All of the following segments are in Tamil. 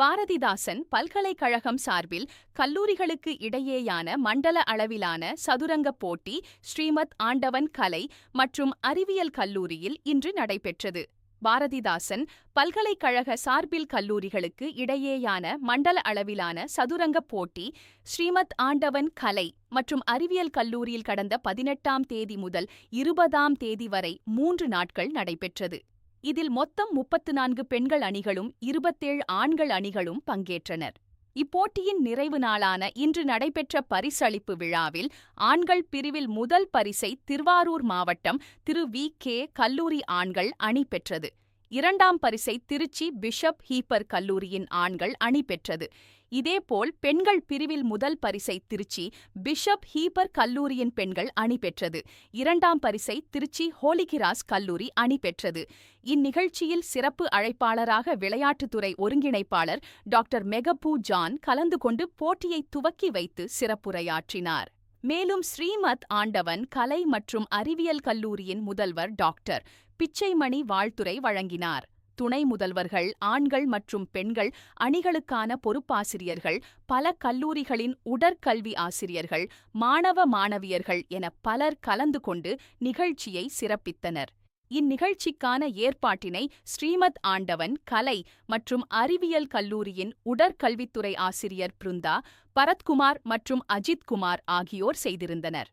பாரதிதாசன் பல்கலைக்கழகம் சார்பில் கல்லூரிகளுக்கு இடையேயான மண்டல அளவிலான சதுரங்கப் போட்டி ஸ்ரீமத் ஆண்டவன் கலை மற்றும் அறிவியல் கல்லூரியில் இன்று நடைபெற்றது. பாரதிதாசன் பல்கலைக்கழக சார்பில் கல்லூரிகளுக்கு இடையேயான மண்டல அளவிலான சதுரங்கப் போட்டி ஸ்ரீமத் ஆண்டவன் கலை மற்றும் அறிவியல் கல்லூரியில் கடந்த பதினெட்டாம் தேதி முதல் இருபதாம் தேதி வரை மூன்று நாட்கள் நடைபெற்றது. இதில் மொத்தம் முப்பத்து நான்கு பெண்கள் அணிகளும் இருபத்தேழு ஆண்கள் அணிகளும் பங்கேற்றனர். இப்போட்டியின் நிறைவு நாளான இன்று நடைபெற்ற பரிசளிப்பு விழாவில் ஆண்கள் பிரிவில் முதல் பரிசை திருவாரூர் மாவட்டம் திரு வி கே கல்லூரி ஆண்கள் அணி பெற்றது. இரண்டாம் பரிசை திருச்சி பிஷப் ஹீப்பர் கல்லூரியின் ஆண்கள் அணி பெற்றது. இதேபோல் பெண்கள் பிரிவில் முதல் பரிசை திருச்சி பிஷப் ஹீப்பர் கல்லூரியின் பெண்கள் அணி பெற்றது. இரண்டாம் பரிசை திருச்சி ஹோலிகிராஸ் கல்லூரி அணி பெற்றது. இந்நிகழ்ச்சியில் சிறப்பு அழைப்பாளராக விளையாட்டுத்துறை ஒருங்கிணைப்பாளர் டாக்டர் மெகபூ ஜான் கலந்து கொண்டு போட்டியை துவக்கி வைத்து சிறப்புரையாற்றினார். மேலும் ஸ்ரீமத் ஆண்டவன் கலை மற்றும் அறிவியல் கல்லூரியின் முதல்வர் டாக்டர் பிச்சைமணி வாழ்த்துரை வழங்கினார். துணை முதல்வர்கள் ஆண்கள் மற்றும் பெண்கள் அணிகளுக்கான பொறுப்பாசிரியர்கள் பல கல்லூரிகளின் உடற்கல்வி ஆசிரியர்கள் மாணவ மாணவியர்கள் என பலர் கலந்து கொண்டு நிகழ்ச்சியை சிறப்பித்தனர். இந்நிகழ்ச்சிக்கான ஏற்பாட்டினை ஸ்ரீமத் ஆண்டவன் கலை மற்றும் அறிவியல் கல்லூரியின் உடற்கல்வித்துறை ஆசிரியர் பிருந்தா பரத்குமார் மற்றும் அஜித் குமார் ஆகியோர் செய்திருந்தனர்.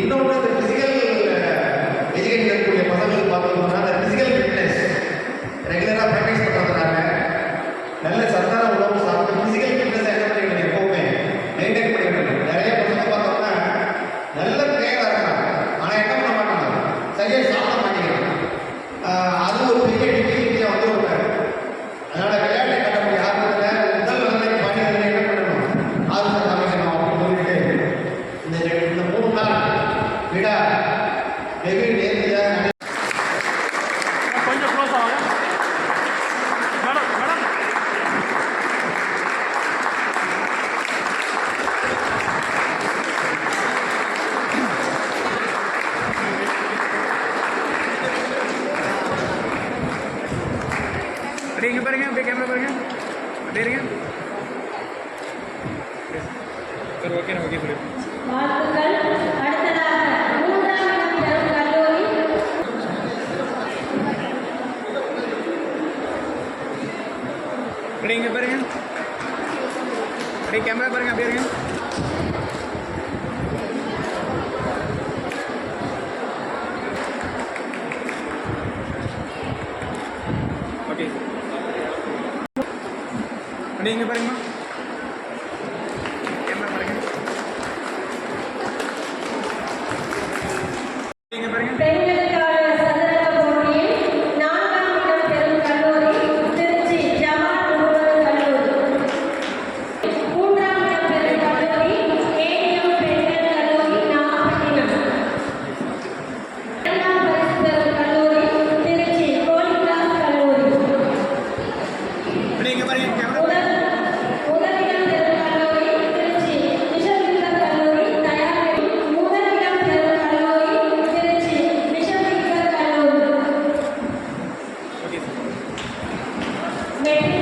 இன்னொன்று இந்த ஃபிசிக்கல் எஜுகேஷன் இருக்கக்கூடிய பசங்களுக்கு பார்த்தோம்னா அந்த பிசிக்கல் ஃபிட்னஸ் ரெகுலராக ப்ராக்டிஸ் பண்ணுறதுனால நல்ல சத்தான உணவு சாப்பிட்டு பிசிக்கல் ஃபிட்னஸ் என்ன பண்ணிக்கணும் எப்பவுமே மெயின்டைன் பண்ணிக்கணும் நிறைய பசங்க பார்த்தோம்னா நல்ல பிளேயராக இருக்காங்க. ஆனால் என்ன பண்ண மாட்டாங்க? சரியாக சாப்பிட மாட்டேங்கிறாங்க. அது ஒரு பெரிய இருங்க சரி ஓகே ஓகே சொல்லி வாழ்த்துக்கள். அடுத்ததாக மூன்றாம் இடம் பெறும் கல்லூரி. அப்படியே இங்கே பாருங்க. அப்படியே கேமரா பாருங்க அப்படியே இருங்க. அப்படிங்க பாருங்க Thank you.